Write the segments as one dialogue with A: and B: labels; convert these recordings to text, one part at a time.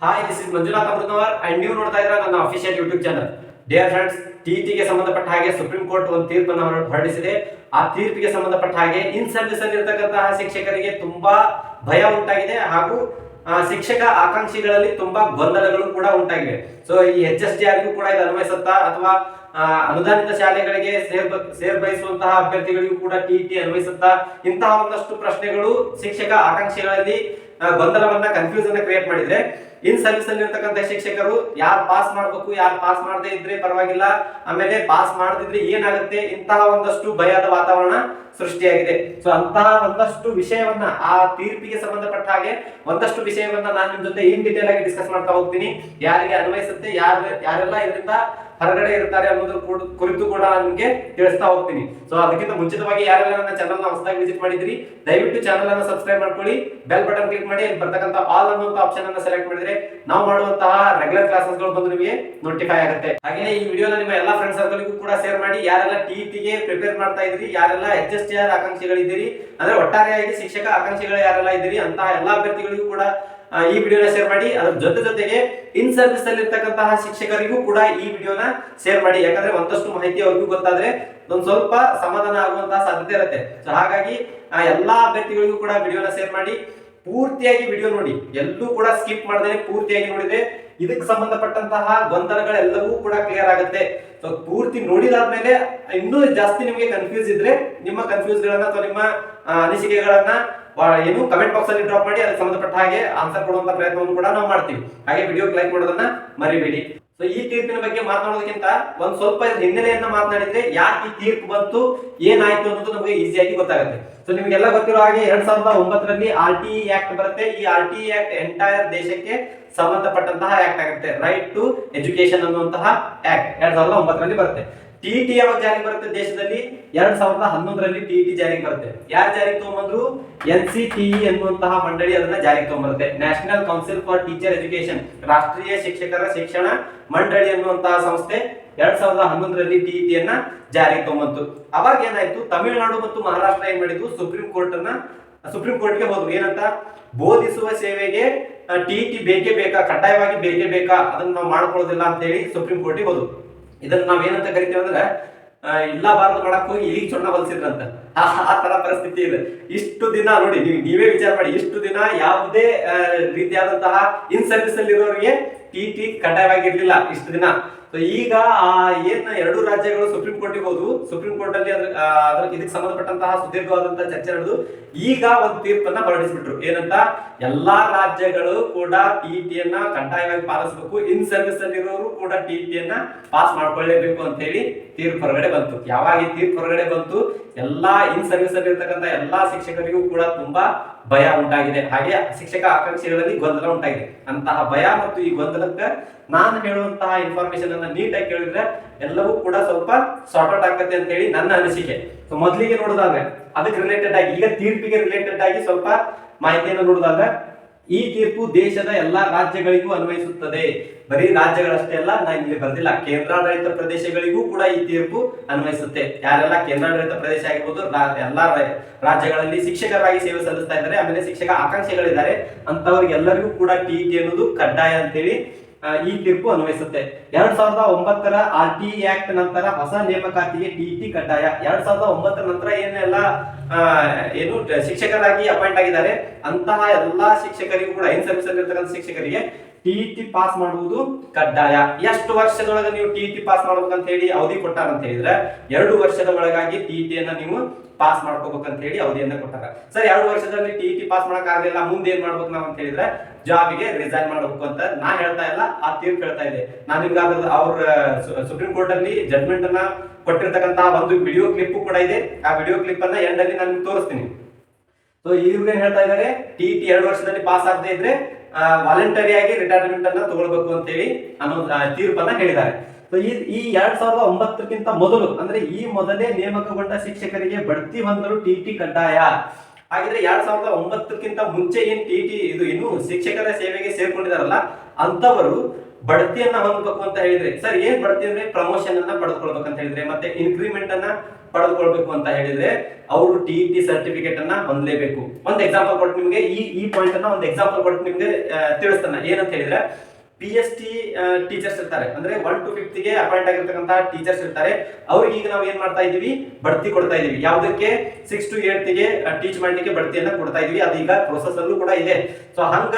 A: Hi this is Manjunath ಅಮೃತವರ್ and ನೀವು ನೋಡ್ತಾ ಇದ್ರೆ ನನ್ನ official YouTube channel dear friends ಟಿಟಿಗೆ ಸಂಬಂಧಪಟ್ಟ ಹಾಗೆ ಸುಪ್ರೀಂ ಕೋರ್ಟ್ ಒಂದು ತೀರ್ಪನ್ನು ಹೊರಡಿಸಿದೆ. ಆ ತೀರ್ಪಿಗೆ ಸಂಬಂಧಪಟ್ಟ ಹಾಗೆ ಇನ್ ಸರ್ವಿಸ್ ಅಲ್ಲಿ ಇರತಕ್ಕಂತಹ ಶಿಕ್ಷಕರಿಗೆ ತುಂಬಾ ಭಯ ಉಂಟಾಗಿದೆ ಹಾಗೂ ಶಿಕ್ಷಕ ಆಕಾಂಕ್ಷಿಗಳಲ್ಲಿ ತುಂಬಾ ಗೊಂದಲಗಳು ಕೂಡ ಉಂಟಾಗಿವೆ. ಸೊ ಈ ಎಚ್ ಎಸ್ ಡಿ ಆರ್ಗೂ ಕೂಡ ಇದು ಅನ್ವಯಿಸುತ್ತಾ ಅಥವಾ ಅನುದಾನಿತ ಶಾಲೆಗಳಿಗೆ ಸೇರ್ ಸೇರ್ಬಯಸುವಂತಹ ಅಭ್ಯರ್ಥಿಗಳಿಗೂ ಕೂಡ ಟಿಟಿ ಅನ್ವಯಿಸುತ್ತಾ ಇಂತಹ ಒಂದಷ್ಟು ಪ್ರಶ್ನೆಗಳು ಶಿಕ್ಷಕ ಆಕಾಂಕ್ಷಿಗಳಲ್ಲಿ ಗೊಂದಲವನ್ನ ಕನ್ಫ್ಯೂಸನ್ ಕ್ರಿಯೇಟ್ ಮಾಡಿದ್ರೆ ಇನ್ ಸರ್ವಿಸ್ ಅಲ್ಲಿ ಇರ್ತಕ್ಕಂಥ ಶಿಕ್ಷಕರು ಯಾರು ಪಾಸ್ ಮಾಡ್ಬೇಕು, ಯಾರು ಪಾಸ್ ಮಾಡದೇ ಇದ್ರೆ ಪರವಾಗಿಲ್ಲ. ಆಮೇಲೆ ಪಾಸ್ ಮಾಡದಿದ್ರೆ ಏನಾಗುತ್ತೆ? ಇಂತಹ ಒಂದಷ್ಟು ಭಯದ ವಾತಾವರಣ ಸೃಷ್ಟಿಯಾಗಿದೆ. ಸೊ ಅಂತಹ ಒಂದಷ್ಟು ವಿಷಯವನ್ನ, ಆ ತೀರ್ಪಿಗೆ ಸಂಬಂಧಪಟ್ಟ ಹಾಗೆ ಒಂದಷ್ಟು ವಿಷಯವನ್ನ ನಾನು ನಿಮ್ ಜೊತೆ ಇನ್ ಡೀಟೇಲ್ ಆಗಿ ಡಿಸ್ಕಸ್ ಮಾಡ್ತಾ ಹೋಗ್ತೀನಿ. ಯಾರಿಗೆ ಅನ್ವಯಿಸುತ್ತೆ, ಯಾರು, ಯಾರೆಲ್ಲ ಇದರಿಂದ ಹೊರಗಡೆ ಇರ್ತಾರೆ ಅನ್ನೋದ್ರ ಕುರಿತು ಕೂಡ ನಿಮಗೆ ತಿಳಿಸ್ತಾ ಹೋಗ್ತೀನಿ. ಸೊ ಅದಕ್ಕಿಂತ ಮುಂಚಿತವಾಗಿ ಯಾರೆಲ್ಲ ನನ್ನ ಚಾನಲ್ ಹೊಸದಾಗಿ ವಿಸಿಟ್ ಮಾಡಿದ್ರಿ, ದಯವಿಟ್ಟು ಚಾನಲ್ ಅನ್ನು ಸಬ್ಸ್ಕ್ರೈಬ್ ಮಾಡ್ಕೊಳ್ಳಿ ಬೆಲ್ ಬಟನ್ ಕ್ಲಿಕ್ ಮಾಡಿ, ಅಲ್ಲಿ ಬರ್ತಕ್ಕಂಥ ಆಲ್ ಅನ್ನುವಂತ ಆಪ್ಷನ್ ಅನ್ನು ಸೆಲೆಕ್ಟ್ ಮಾಡಿದ್ರೆ ನಾವು ಮಾಡುವಂತಹ ರೆಗ್ಯುಲರ್ ಕ್ಲಾಸಸ್ಗಳು ಬಂದು ನಿಮಗೆ ನೋಟಿಫೈ ಆಗುತ್ತೆ. ಹಾಗೆ ಈ ವಿಡಿಯೋನ ನಿಮ್ಮ ಎಲ್ಲ ಫ್ರೆಂಡ್ಸ್ ಸರ್ಕಲ್ಗೂ ಕೂಡ ಶೇರ್ ಮಾಡಿ, ಯಾರೆಲ್ಲ ಟಿಟಿಗೆ ಪ್ರಿಪೇರ್ ಮಾಡ್ತಾ ಇದ್ರಿ, ಯಾರೆಲ್ಲ ಎಚ್ ಎಸ್ ಆರ್ ಆಕಾಂಕ್ಷಿಗಳಿದ್ದೀರಿ, ಅಂದ್ರೆ ಒಟ್ಟಾರೆಯಾಗಿ ಶಿಕ್ಷಕ ಆಕಾಂಕ್ಷಿಗಳು ಯಾರೆಲ್ಲ ಇದ್ದೀರಿ ಅಂತಹ ಎಲ್ಲಾ ಅಭ್ಯರ್ಥಿಗಳಿಗೂ ಕೂಡ ಈ ವಿಡಿಯೋನ ಶೇರ್ ಮಾಡಿ. ಅದ್ರ ಜೊತೆ ಜೊತೆಗೆ ಇನ್ ಸರ್ವಿಸ್ ಅಲ್ಲಿ ಇರ್ತಕ್ಕಂತಹ ಶಿಕ್ಷಕರಿಗೂ ಕೂಡ ಈ ವಿಡಿಯೋನ ಶೇರ್ ಮಾಡಿ. ಯಾಕಂದ್ರೆ ಒಂದಷ್ಟು ಮಾಹಿತಿ ಅವ್ರಿಗೂ ಗೊತ್ತಾದ್ರೆ ಒಂದ್ ಸ್ವಲ್ಪ ಸಮಾಧಾನ ಆಗುವಂತಹ ಸಾಧ್ಯತೆ ಇರುತ್ತೆ. ಸೊ ಹಾಗಾಗಿ ಎಲ್ಲಾ ಅಭ್ಯರ್ಥಿಗಳಿಗೂ ಕೂಡ ವಿಡಿಯೋನ ಶೇರ್ ಮಾಡಿ. ಪೂರ್ತಿಯಾಗಿ ವಿಡಿಯೋ ನೋಡಿ. ಎಲ್ಲೂ ಕೂಡ ಸ್ಕಿಪ್ ಮಾಡದೆ ಪೂರ್ತಿಯಾಗಿ ನೋಡಿದ್ರೆ ಇದಕ್ಕೆ ಸಂಬಂಧಪಟ್ಟಂತಹ ಗೊಂದಲಗಳೆಲ್ಲವೂ ಕೂಡ ಕ್ಲಿಯರ್ ಆಗುತ್ತೆ. ಸೊ ಪೂರ್ತಿ ನೋಡಿದಾದ್ಮೇಲೆ ಇನ್ನೂ ಜಾಸ್ತಿ ನಿಮಗೆ ಕನ್ಫ್ಯೂಸ್ ಇದ್ರೆ ನಿಮ್ಮ ಕನ್ಫ್ಯೂಸ್ ಗಳನ್ನ ಅಥವಾ ನಿಮ್ಮ ಅನಿಸಿಕೆಗಳನ್ನ ಏನು ಕಮೆಂಟ್ ಬಾಕ್ಸ್ ಅಲ್ಲಿ ಡ್ರಾಪ್ ಮಾಡಿ ಅದಕ್ಕೆ ಸಂಬಂಧಪಟ್ಟ ಹಾಗೆ ಆನ್ಸರ್ ಕೊಡುವಂತ ಪ್ರಯತ್ನವನ್ನು ಕೂಡ ನಾವು ಮಾಡ್ತೀವಿ. ಹಾಗೆ ವಿಡಿಯೋ ಲೈಕ್ ಮಾಡೋದನ್ನ ಮರಿಬೇಡಿ. ಸೊ ಈ ತೀರ್ಪಿನ ಬಗ್ಗೆ ಮಾತನಾಡೋದಕ್ಕಿಂತ ಒಂದ್ ಸ್ವಲ್ಪ ಹಿನ್ನೆಲೆಯನ್ನ ಮಾತನಾಡಿದ್ರೆ ಯಾಕೆ ಈ ತೀರ್ಪು ಬಂತು, ಏನಾಯ್ತು ಅನ್ನೋದು ನಮಗೆ ಈಸಿಯಾಗಿ ಗೊತ್ತಾಗುತ್ತೆ. ಸೊ ನಿಮಗೆಲ್ಲ ಗೊತ್ತಿರೋ ಹಾಗೆ ಎರಡ್ ಸಾವಿರದ ಒಂಬತ್ತರಲ್ಲಿ ಆರ್ ಟಿ ಆಕ್ಟ್ ಬರುತ್ತೆ. ಈ ಆರ್ ಟಿ ಆಕ್ಟ್ ಎಂಟೈರ್ ದೇಶಕ್ಕೆ ಸಂಬಂಧಪಟ್ಟಂತಹ ಆಕ್ಟ್ ಆಗುತ್ತೆ. ರೈಟ್ ಟು ಎಜುಕೇಶನ್ ಅನ್ನುವಂತಹ ಆಕ್ಟ್ ಎರಡ್ ಸಾವಿರದ ಒಂಬತ್ತರಲ್ಲಿ ಬರುತ್ತೆ. ಟಿ ಟಿ ಯಾವಾಗ ಜಾರಿಗೆ ಬರುತ್ತೆ ದೇಶದಲ್ಲಿ? ಎರಡ್ ಸಾವಿರದ ಹನ್ನೊಂದರಲ್ಲಿ ಟಿ ಟಿ ಜಾರಿಗೆ ಬರುತ್ತೆ. ಯಾರು ಜಾರಿಗೆ ತಗೊಂಬಂದ್ರು? ಎನ್ ಸಿ ಟಿಇ ಎನ್ನುವಂತಹ ಮಂಡಳಿ ಅದನ್ನ ಜಾರಿಗೆ ತಗೊಂಬರುತ್ತೆ. National council for teacher education ರಾಷ್ಟ್ರೀಯ ಶಿಕ್ಷಕರ ಶಿಕ್ಷಣ ಮಂಡಳಿ ಅನ್ನುವಂತಹ ಸಂಸ್ಥೆ ಎರಡ್ ಸಾವಿರದ ಹನ್ನೊಂದರಲ್ಲಿ ಟಿ ಟಿಯನ್ನ ಜಾರಿಗೆ ತಗೊಂಬಂತು. ಅವಾಗ ಏನಾಯ್ತು? ತಮಿಳುನಾಡು ಮತ್ತು ಮಹಾರಾಷ್ಟ್ರ ಏನ್ ಮಾಡಿದ್ರು ಸುಪ್ರೀಂ ಕೋರ್ಟ್ ಅನ್ನ ಸುಪ್ರೀಂ ಕೋರ್ಟ್ಗೆ ಹೋದ್ರು. ಏನಂತ? ಬೋಧಿಸುವ ಸೇವೆಗೆ ಟಿ ಟಿ ಬೇಕೇ ಬೇಕಾ? ಕಡ್ಡಾಯವಾಗಿ ಬೇಕೇ ಬೇಕಾ? ಅದನ್ನ ನಾವು ಮಾಡ್ಕೊಳ್ಳೋದಿಲ್ಲ ಅಂತ ಹೇಳಿ ಸುಪ್ರೀಂ ಕೋರ್ಟಿಗೆ ಹೋದ್ರು. ಇದನ್ನ ನಾವ್ ಏನಂತ ಕರಿತೀವಿ ಅಂದ್ರೆ ಇಲ್ಲ ಬಾರದು ಮಾಡಕ್ ಹೋಗಿ ಇಲ್ಲಿಗೆ ಚೊಣ್ಣ ಬಲ್ಸಿದ್ರಂತ ಆ ತರ ಪರಿಸ್ಥಿತಿ ಇದೆ. ಇಷ್ಟು ದಿನ ನೋಡಿ ನೀವು ನೀವೇ ವಿಚಾರ ಮಾಡಿ, ಇಷ್ಟು ದಿನ ಯಾವುದೇ ರೀತಿಯಾದಂತಹ ಇನ್ ಸರ್ವಿಸ್ ಅಲ್ಲಿ ಇರೋರಿಗೆ ಟಿ ಟಿ ಕಡ್ಡಾಯವಾಗಿರ್ಲಿಲ್ಲ ಇಷ್ಟು ದಿನ. ಈಗ, ಆ, ಏನ್ ಎರಡು ರಾಜ್ಯಗಳು ಸುಪ್ರೀಂ ಕೋರ್ಟಿಗೆ ಹೋದ್ವು. ಸುಪ್ರೀಂ ಕೋರ್ಟ್ ಅಲ್ಲಿ ಅದ್ರ, ಇದಕ್ಕೆ ಸಂಬಂಧಪಟ್ಟಂತಹ ಸುದೀರ್ಘವಾದಂತಹ ಚರ್ಚೆ ನಡೆದು ಈಗ ಒಂದು ತೀರ್ಪನ್ನ ಹೊರಡಿಸ್ಬಿಟ್ರು. ಏನಂತ? ಎಲ್ಲಾ ರಾಜ್ಯಗಳು ಕೂಡ ಟಿ ಟಿಯನ್ನ ಕಡ್ಡಾಯವಾಗಿ ಪಾಲಿಸಬೇಕು. ಇನ್ ಸರ್ವಿಸ್ ಅಲ್ಲಿ ಇರೋರು ಕೂಡ ಟಿ ಟಿಯನ್ನ ಪಾಸ್ ಮಾಡ್ಕೊಳ್ಳೇಬೇಕು ಅಂತ ಹೇಳಿ ತೀರ್ಪು ಹೊರಗಡೆ ಬಂತು. ಯಾವಾಗ ಈ ತೀರ್ಪು ಹೊರಗಡೆ ಬಂತು? ಎಲ್ಲಾ ಇನ್ ಸರ್ವಿಸ್ ಅಲ್ಲಿ ಇರ್ತಕ್ಕಂಥ ಎಲ್ಲಾ ಶಿಕ್ಷಕರಿಗೂ ಕೂಡ ತುಂಬಾ ಭಯ ಉಂಟಾಗಿದೆ. ಹಾಗೆ ಶಿಕ್ಷಕ ಆಕಾಂಕ್ಷೆಗಳಲ್ಲಿ ಗೊಂದಲ ಉಂಟಾಗಿದೆ. ಅಂತಹ ಭಯ ಮತ್ತು ಈ ಗೊಂದಲಕ್ಕೆ ನಾನು ಹೇಳುವಂತಹ ಇನ್ಫಾರ್ಮೇಶನ್ ಅನ್ನ ನೀಟಾಗಿ ಕೇಳಿದ್ರೆ ಎಲ್ಲವೂ ಕೂಡ ಸ್ವಲ್ಪ ಸಾರ್ಟ್ ಔಟ್ ಅಂತ ಹೇಳಿ ನನ್ನ ಅನಿಸಿಕೆ. ಸೊ ಮೊದಲಿಗೆ ನೋಡೋದಾದ್ರೆ, ಅದಕ್ಕೆ ರಿಲೇಟೆಡ್ ಆಗಿ, ಈಗ ತೀರ್ಪಿಗೆ ರಿಲೇಟೆಡ್ ಆಗಿ ಸ್ವಲ್ಪ ಮಾಹಿತಿಯನ್ನು ನೋಡೋದಾದ್ರೆ ಈ ತೀರ್ಪು ದೇಶದ ಎಲ್ಲಾ ರಾಜ್ಯಗಳಿಗೂ ಅನ್ವಯಿಸುತ್ತದೆ. ಬರೀ ರಾಜ್ಯಗಳಷ್ಟೇ ಅಲ್ಲ ನಾನು ಇಲ್ಲಿ ಬರ್ದಿಲ್ಲ, ಕೇಂದ್ರಾಡಳಿತ ಪ್ರದೇಶಗಳಿಗೂ ಕೂಡ ಈ ತೀರ್ಪು ಅನ್ವಯಿಸುತ್ತೆ. ಯಾರೆಲ್ಲ ಕೇಂದ್ರಾಡಳಿತ ಪ್ರದೇಶ ಆಗಿರ್ಬೋದು ನಾ ಎಲ್ಲಾ ರಾಜ್ಯಗಳಲ್ಲಿ ಶಿಕ್ಷಕರಾಗಿ ಸೇವೆ ಸಲ್ಲಿಸ್ತಾ ಇದ್ದಾರೆ, ಆಮೇಲೆ ಶಿಕ್ಷಕ ಆಕಾಂಕ್ಷೆಗಳಿದ್ದಾರೆ ಅಂತವ್ರಿಗೆಲ್ಲರಿಗೂ ಕೂಡ ಟಿ ಅನ್ನೋದು ಕಡ್ಡಾಯ ಅಂತೇಳಿ ಈ ತೀರ್ಪು ಅನ್ವಯಿಸುತ್ತೆ. ಎರಡ್ ಸಾವಿರದ ಒಂಬತ್ತರ ಆರ್ ಟಿ ಆಕ್ಟ್ ನಂತರ ಹೊಸ ನೇಮಕಾತಿಗೆ ಟಿ ಟಿ ಕಡ್ಡಾಯ. ಎರಡ್ ಸಾವಿರದ ಒಂಬತ್ತರ ನಂತರ ಏನೆಲ್ಲ ಏನು ಶಿಕ್ಷಕರಾಗಿ ಅಪಾಯಿಂಟ್ ಆಗಿದ್ದಾರೆ. ಅಂತಹ ಎಲ್ಲಾ ಶಿಕ್ಷಕರಿಗೂ ಕೂಡ ಐನ್ ಸರ್ವಿಸ್ ಇರ್ತಕ್ಕಂಥ ಶಿಕ್ಷಕರಿಗೆ ಟಿ ಟಿ ಪಾಸ್ ಮಾಡುವುದು ಕಡ್ಡಾಯ. ಎಷ್ಟು ವರ್ಷದೊಳಗೆ ನೀವು ಟಿ ಟಿ ಪಾಸ್ ಮಾಡ್ಬೇಕಂತ ಹೇಳಿ ಅವಧಿ ಕೊಟ್ಟಾರಂತ ಹೇಳಿದ್ರೆ, ಎರಡು ವರ್ಷದ ಒಳಗಾಗಿ ಟಿ ಟಿಯನ್ನ ನೀವು ಪಾಸ್ ಅಂತ ಹೇಳಿ ಅವಧಿಯನ್ನ ಕೊಟ್ಟಾರ ಸರ್, ಎರಡು ವರ್ಷದಲ್ಲಿ ಟಿ ಟಿ ಪಾಸ್ ಮಾಡಕ್ ಆಗಲಿಲ್ಲ ಮುಂದೆ ಏನ್ ಮಾಡ್ಬೇಕು ನಾವು ಅಂತ ಹೇಳಿದ್ರೆ ಜಾಬಿಗೆ ರಿಸೈನ್ ಮಾಡಬೇಕು ಅಂತ ನಾ ಹೇಳ್ತಾ ಇಲ್ಲ, ಆ ತೀರ್ಪು ಹೇಳ್ತಾ ಇದೆ. ನಾನು ನಿಮ್ಗೆ ಅದ್ರ ಅವ್ರ ಸುಪ್ರೀಂ ಕೋರ್ಟ್ ಅಲ್ಲಿ ಜಡ್ಮೆಂಟ್ ಅನ್ನ ಕೊಟ್ಟಿರ್ತಕ್ಕಂತಹ ಒಂದು ವಿಡಿಯೋ ಕ್ಲಿಪ್ ಕೂಡ ಇದೆ. ಆ ವಿಡಿಯೋ ಕ್ಲಿಪ್ ಅನ್ನ ಎಂಡ್ ಅಲ್ಲಿ ನಾನು ತೋರಿಸ್ತೀನಿ. ಸೊ ಇವ್ರು ಹೇಳ್ತಾ ಇದ್ದಾರೆ ಟಿ ಟಿ ಎರಡು ವರ್ಷದಲ್ಲಿ ಪಾಸ್ ಆಗದೆ ಇದ್ರೆ ವಾಲಂಟರಿ ಆಗಿ ರಿಟೈರ್ಮೆಂಟ್ ಅನ್ನ ತಗೊಳ್ಬೇಕು ಅಂತ ಹೇಳಿ ಅನ್ನೋ ತೀರ್ಪನ್ನ ಹೇಳಿದ್ದಾರೆ. ಈ ಎರಡ್ ಸಾವಿರದ ಒಂಬತ್ತಕ್ಕಿಂತ ಮೊದಲು, ಅಂದ್ರೆ ಈ ಮೊದಲೇ ನೇಮಕಗೊಂಡ ಶಿಕ್ಷಕರಿಗೆ ಬಡ್ತಿ ಹೊಂದಲು ಟಿ ಟಿ ಕಡ್ಡಾಯ? ಹಾಗಿದ್ರೆ ಎರಡ್ ಸಾವಿರದ ಒಂಬತ್ತಕ್ಕಿಂತ ಮುಂಚೆ ಏನ್ ಟಿ ಟಿ, ಇದು ಏನು ಶಿಕ್ಷಕರ ಸೇವೆಗೆ ಸೇರ್ಕೊಂಡಿದಾರಲ್ಲ ಅಂತವರು ಬಡ್ತಿಯನ್ನ ಹೊಂದಬೇಕು ಅಂತ ಹೇಳಿದ್ರೆ, ಸರ್ ಏನ್ ಬಡ್ತಿ ಅಂದ್ರೆ ಪ್ರಮೋಷನ್ ಅನ್ನ ಅಂತ ಹೇಳಿದ್ರೆ, ಮತ್ತೆ ಇನ್ಕ್ರಿಮೆಂಟ್ ಅನ್ನ ಪಡೆದುಕೊಳ್ಬೇಕು ಅಂತ ಹೇಳಿದ್ರೆ, ಅವರು ಟಿ ಟಿ ಸರ್ಟಿಫಿಕೇಟ್ ಅನ್ನ ಹೊಂದಲೇಬೇಕು. ಒಂದು ಎಕ್ಸಾಂಪಲ್ ಕೊಟ್ಟು ನಿಮಗೆ, ಈ ಈ ಪಾಯಿಂಟ್ ಅನ್ನ ಒಂದು ಎಕ್ಸಾಂಪಲ್ ಕೊಟ್ಟು ನಿಮಗೆ ತಿಳಿಸ್ತಾನ. ಏನಂತ ಹೇಳಿದ್ರೆ ಪಿ ಎಸ್ ಟಿ ಟೀಚರ್ಸ್ ಇರ್ತಾರೆ. ಅಂದ್ರೆ ಒನ್ ಟು ಫಿಫ್ತ್ಗೆ ಅಪಾಯಿಂಟ್ ಆಗಿರ್ತಕ್ಕಂತಹ ಟೀಚರ್ಸ್ ಇರ್ತಾರೆ. ಅವ್ರಿಗೆ ಈಗ ನಾವು ಏನ್ ಮಾಡ್ತಾ ಇದೀವಿ? ಬಡ್ತಿ ಕೊಡ್ತಾ ಇದೀವಿ. ಯಾವ್ದಕ್ಕೆ? ಸಿಕ್ಸ್ ಟು ಏಟ್ಗೆ ಟೀಚ್ ಮಾಡ್ಲಿಕ್ಕೆ ಬಡ್ತಿಯನ್ನ ಕೊಡ್ತಾ ಇದೀವಿ. ಅದು ಈಗ ಪ್ರೊಸೆಸ್ ಅಲ್ಲೂ ಕೂಡ ಇದೆ. ಸೊ ಹಂಗ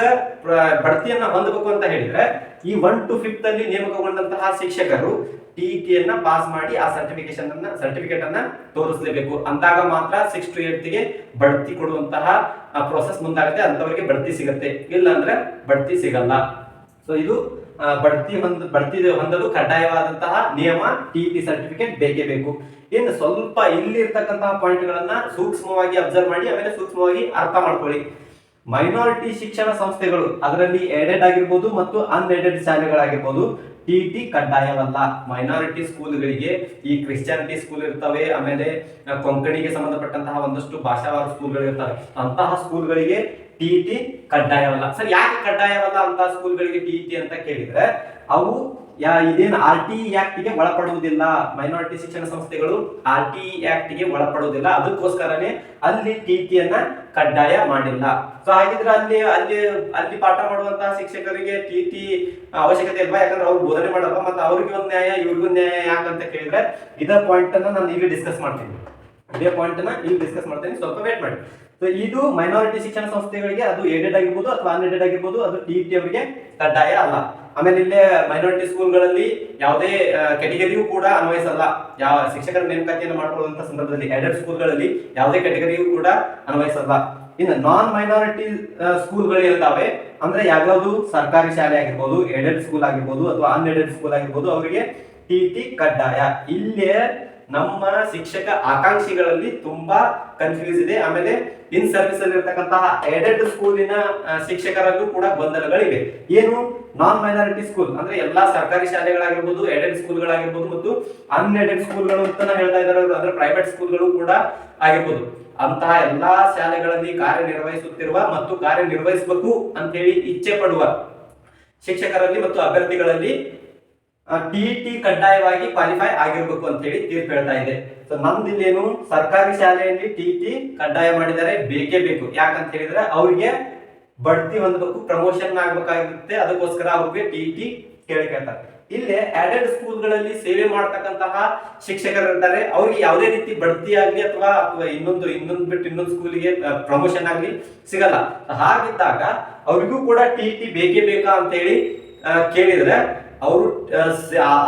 A: ಬಡ್ತಿಯನ್ನ ಹೊಂದಬೇಕು ಅಂತ ಹೇಳಿದ್ರೆ, ಈ ಒನ್ ಟು ಫಿಫ್ತ್ ಅಲ್ಲಿ ನೇಮಕಗೊಂಡಂತಹ ಶಿಕ್ಷಕರು ಟಿ ಟಿಯನ್ನ ಪಾಸ್ ಮಾಡಿ ಆ ಸರ್ಟಿಫಿಕೇಶನ್ ಅನ್ನ ಸರ್ಟಿಫಿಕೇಟ್ ಅನ್ನ ತೋರಿಸಲೇಬೇಕು. ಅಂದಾಗ ಮಾತ್ರ ಸಿಕ್ಸ್ ಟು ಏಟ್ಗೆ ಬಡ್ತಿ ಕೊಡುವಂತಹ ಪ್ರೊಸೆಸ್ ಮುಂದಾಗುತ್ತೆ. ಅಂತವರಿಗೆ ಬಡ್ತಿ ಸಿಗುತ್ತೆ. ಇಲ್ಲ ಅಂದ್ರೆ ಬಡ್ತಿ ಸಿಗಲ್ಲ. ಸೊ ಇದು ಬಡ್ತಿ ಹೊಂದ, ಬಡ್ತಿ ಹೊಂದಲು ಕಡ್ಡಾಯವಾದಂತಹ ನಿಯಮ ಟಿ ಟಿ ಸರ್ಟಿಫಿಕೇಟ್ ಬೇಕೇ ಬೇಕು. ಇನ್ನು ಸ್ವಲ್ಪ ಪಾಯಿಂಟ್ ಗಳನ್ನ ಸೂಕ್ಷ್ಮವಾಗಿ ಅಬ್ಸರ್ವ್ ಮಾಡಿ, ಆಮೇಲೆ ಸೂಕ್ಷ್ಮವಾಗಿ ಅರ್ಥ ಮಾಡ್ಕೊಳ್ಳಿ. ಮೈನಾರಿಟಿ ಶಿಕ್ಷಣ ಸಂಸ್ಥೆಗಳು, ಅದರಲ್ಲಿ ಏಡೆಡ್ ಆಗಿರ್ಬೋದು ಮತ್ತು ಅನ್ಎಡೆಡ್ ಶಾಲೆಗಳಾಗಿರ್ಬೋದು ಟಿ ಟಿ ಕಡ್ಡಾಯವಲ್ಲ. ಮೈನಾರಿಟಿ ಸ್ಕೂಲ್ಗಳಿಗೆ ಈ ಕ್ರಿಶ್ಚಿಯಾನಿಟಿ ಸ್ಕೂಲ್ ಇರ್ತವೆ, ಆಮೇಲೆ ಕೊಂಕಣಿಗೆ ಸಂಬಂಧಪಟ್ಟಂತಹ ಒಂದಷ್ಟು ಭಾಷಾವಾರ ಸ್ಕೂಲ್ಗಳು ಇರ್ತವೆ. ಅಂತಹ ಸ್ಕೂಲ್ಗಳಿಗೆ ಟಿ ಕಡ್ಡಾಯವಲ್ಲ. ಸರ್, ಯಾಕೆ ಕಡ್ಡಾಯವಲ್ಲ ಅಂತ ಸ್ಕೂಲ್ಗಳಿಗೆ ಟಿ ಟಿ ಅಂತ ಕೇಳಿದ್ರೆ, ಅವು ಯಾ, ಇದೇನು ಆರ್ ಟಿ ಆಕ್ಟ್ಗೆ ಒಳಪಡುವುದಿಲ್ಲ. ಮೈನಾರಿಟಿ ಶಿಕ್ಷಣ ಸಂಸ್ಥೆಗಳು ಆರ್ ಟಿ ಆಕ್ಟ್ಗೆ ಒಳಪಡುವುದಿಲ್ಲ. ಅದಕ್ಕೋಸ್ಕರನೇ ಅಲ್ಲಿ ಟಿ ಟಿ ಅನ್ನ ಕಡ್ಡಾಯ ಮಾಡಿಲ್ಲ. ಸೊ ಹಾಗಿದ್ರೆ ಅಲ್ಲಿ ಅಲ್ಲಿ ಅಲ್ಲಿ ಪಾಠ ಮಾಡುವಂತಹ ಶಿಕ್ಷಕರಿಗೆ ಟಿ ಟಿ ಅವಶ್ಯಕತೆ ಇಲ್ವಾ? ಯಾಕಂದ್ರೆ ಅವ್ರು ಬೋಧನೆ ಮಾಡಲ್ಲ ಮತ್ತೆ ಅವ್ರಿಗೆ ಒಂದು ನ್ಯಾಯ, ಇವ್ರಿಗೂ ನ್ಯಾಯ ಯಾಕಂತ ಕೇಳಿದ್ರೆ, ಇದೇ ಪಾಯಿಂಟ್ ಅನ್ನ ನಾನು ಈಗ ಡಿಸ್ಕಸ್ ಮಾಡ್ತೀನಿ. ಇದೇ ಪಾಯಿಂಟ್ನ ಇಲ್ಲಿ ಡಿಸ್ಕಸ್ ಮಾಡ್ತೀನಿ. ಸ್ವಲ್ಪ ವೇಟ್ ಮಾಡಿ. ಸೊ ಇದು ಮೈನಾರಿಟಿ ಶಿಕ್ಷಣ ಸಂಸ್ಥೆಗಳಿಗೆ ಅದು ಏಡೆಡ್ ಆಗಿರ್ಬೋದು ಅಥವಾ ಅನ್ಎಡೆಡ್ ಆಗಿರ್ಬೋದು, ಅದು ಟಿ ಟಿ ಅವರಿಗೆ ಕಡ್ಡಾಯ ಅಲ್ಲ. ಆಮೇಲೆ ಇಲ್ಲೇ ಮೈನಾರಿಟಿ ಸ್ಕೂಲ್ಗಳಲ್ಲಿ ಯಾವುದೇ ಕೆಟಗರಿಯೂ ಕೂಡ ಅನ್ವಯಿಸಲ್ಲ. ಯಾವ ಶಿಕ್ಷಕರ ನೇಮಕಾತಿಯನ್ನು ಮಾಡಿಕೊಳ್ಳುವಂತ ಸಂದರ್ಭದಲ್ಲಿ ಏಡೆಡ್ ಸ್ಕೂಲ್ಗಳಲ್ಲಿ ಯಾವುದೇ ಕೆಟಗರಿಯೂ ಕೂಡ ಅನ್ವಯಿಸಲ್ಲ. ಇನ್ನು ನಾನ್ ಮೈನಾರಿಟಿ ಸ್ಕೂಲ್ಗಳು ಇರ್ತಾವೆ ಅಂದ್ರೆ ಯಾವ್ಯಾವುದು ಸರ್ಕಾರಿ ಶಾಲೆ ಆಗಿರ್ಬೋದು ಎಡೆಡ್ ಸ್ಕೂಲ್ ಆಗಿರ್ಬೋದು ಅಥವಾ ಅನ್ಎಡೆಡ್ ಸ್ಕೂಲ್ ಆಗಿರ್ಬೋದು, ಅವರಿಗೆ ಟಿ ಟಿ ಕಡ್ಡಾಯ. ಇಲ್ಲೇ ನಮ್ಮ ಶಿಕ್ಷಕ ಆಕಾಂಕ್ಷಿಗಳಲ್ಲಿ ತುಂಬಾ ಕನ್ಫ್ಯೂಸ್ ಇದೆ. ಆಮೇಲೆ ಇನ್ ಸರ್ವಿಸ್ ಅಲ್ಲಿ ಇರ್ತಕ್ಕಂತಹ ಏಡೆಡ್ ಸ್ಕೂಲಿನ ಶಿಕ್ಷಕರಲ್ಲೂ ಕೂಡ ಗೊಂದಲಗಳಿವೆ. ಏನು? ನಾನ್ ಮೈನಾರಿಟಿ ಸ್ಕೂಲ್ ಅಂದ್ರೆ ಎಲ್ಲಾ ಸರ್ಕಾರಿ ಶಾಲೆಗಳಾಗಿರ್ಬೋದು ಏಡೆಡ್ ಸ್ಕೂಲ್ಗಳಾಗಿರ್ಬೋದು ಮತ್ತು ಅನ್ಎಡೆಡ್ ಸ್ಕೂಲ್ಗಳು ಅಂತ ಹೇಳ್ತಾ ಇದಾರೆ. ಅಂದ್ರೆ ಪ್ರೈವೇಟ್ ಸ್ಕೂಲ್ಗಳು ಕೂಡ ಆಗಿರ್ಬೋದು. ಅಂತಹ ಎಲ್ಲಾ ಶಾಲೆಗಳಲ್ಲಿ ಕಾರ್ಯನಿರ್ವಹಿಸುತ್ತಿರುವ ಮತ್ತು ಕಾರ್ಯನಿರ್ವಹಿಸಬೇಕು ಅಂತೇಳಿ ಇಚ್ಛೆ ಪಡುವ ಶಿಕ್ಷಕರಲ್ಲಿ ಮತ್ತು ಅಭ್ಯರ್ಥಿಗಳಲ್ಲಿ ಟಿ ಟಿ ಕಡ್ಡಾಯವಾಗಿ ಕ್ವಾಲಿಫೈ ಆಗಿರ್ಬೇಕು ಅಂತ ಹೇಳಿ ತೀರ್ಪು ಹೇಳ್ತಾ ಇದೆ. ಸೊ ನಮ್ದು ಇಲ್ಲೇನು ಸರ್ಕಾರಿ ಶಾಲೆಯಲ್ಲಿ ಟಿ ಟಿ ಕಡ್ಡಾಯ ಮಾಡಿದರೆ ಬೇಕೇ ಬೇಕು. ಯಾಕಂತ ಹೇಳಿದ್ರೆ ಅವ್ರಿಗೆ ಬಡ್ತಿ ಹೊಂದಬೇಕು ಪ್ರಮೋಷನ್ ಆಗ್ಬೇಕಾಗಿರುತ್ತೆ. ಅದಕ್ಕೋಸ್ಕರ ಅವ್ರಿಗೆ ಟಿ ಟಿ ಕೇಳಿ ಕೇಳ್ತಾರೆ. ಇಲ್ಲಿ ಆಡೆಡ್ ಸ್ಕೂಲ್ಗಳಲ್ಲಿ ಸೇವೆ ಮಾಡ್ತಕ್ಕಂತಹ ಶಿಕ್ಷಕರು ಇರ್ತಾರೆ ಅವ್ರಿಗೆ ಯಾವುದೇ ರೀತಿ ಬಡ್ತಿ ಆಗಲಿ ಅಥವಾ ಅಥವಾ ಇನ್ನೊಂದು ಇನ್ನೊಂದು ಬಿಟ್ಟು ಇನ್ನೊಂದು ಸ್ಕೂಲಿಗೆ ಪ್ರಮೋಷನ್ ಆಗಲಿ ಸಿಗಲ್ಲ. ಹಾಗಿದ್ದಾಗ ಅವ್ರಿಗೂ ಕೂಡ ಟಿ ಟಿ ಬೇಕೇ ಬೇಕಾ ಅಂತ ಹೇಳಿ ಕೇಳಿದ್ರೆ ಅವರು